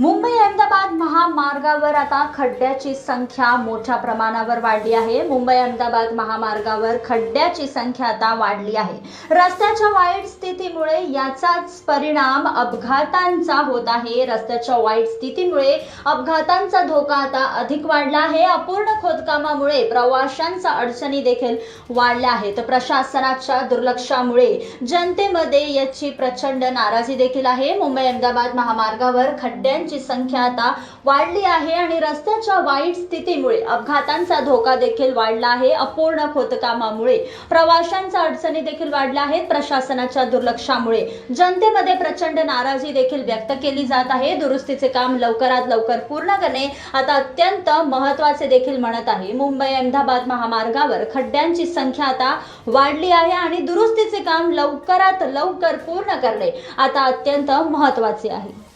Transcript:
मुंबई अहमदाबाद महा महामार्गावर आता खड्ड्याची संख्या मोठ्या प्रमाणावर वाढली आहे. मुंबई अहमदाबाद महामार्गावर खड्ड्याची संख्या आता वाढली आहे. रस्त्याच्या वाईट स्थितीमुळे याचाच परिणाम अपघातांचा होत आहे. रस्त्याच्या वाईट स्थितीमुळे अपघातांचा धोका आता अधिक वाढला आहे. अपूर्ण खोदकामामुळे प्रवाशांच्या अडचणी देखील वाढल्या आहेत. प्रशासनाच्या दुर्लक्षामुळे जनतेमध्ये याची प्रचंड नाराजी देखील आहे. मुंबई अहमदाबाद महामार्गावर खड्ड्यांची संख्या आता वाढली आहे आणि रस्त्याच्या वाईट स्थितीमुळे अपघातांचा धोका देखील वाढला आहे. अपूर्ण खोदकामामुळे प्रवाशांच्या अडचणी देखील वाढल्या आहेत. प्रशासनाच्या दुर्लक्षामुळे जनतेमध्ये प्रचंड नाराजी देखील व्यक्त केली जात आहे. दुरुस्तीचे काम लवकरात लवकर पूर्ण करणे आता अत्यंत महत्त्वाचे देखील म्हणत आहे. मुंबई अहमदाबाद महामार्गावर खड्ड्यांची संख्या आता वाढली आहे आणि दुरुस्तीचे काम लवकरात लवकर पूर्ण करणे आता अत्यंत महत्त्वाचे आहे.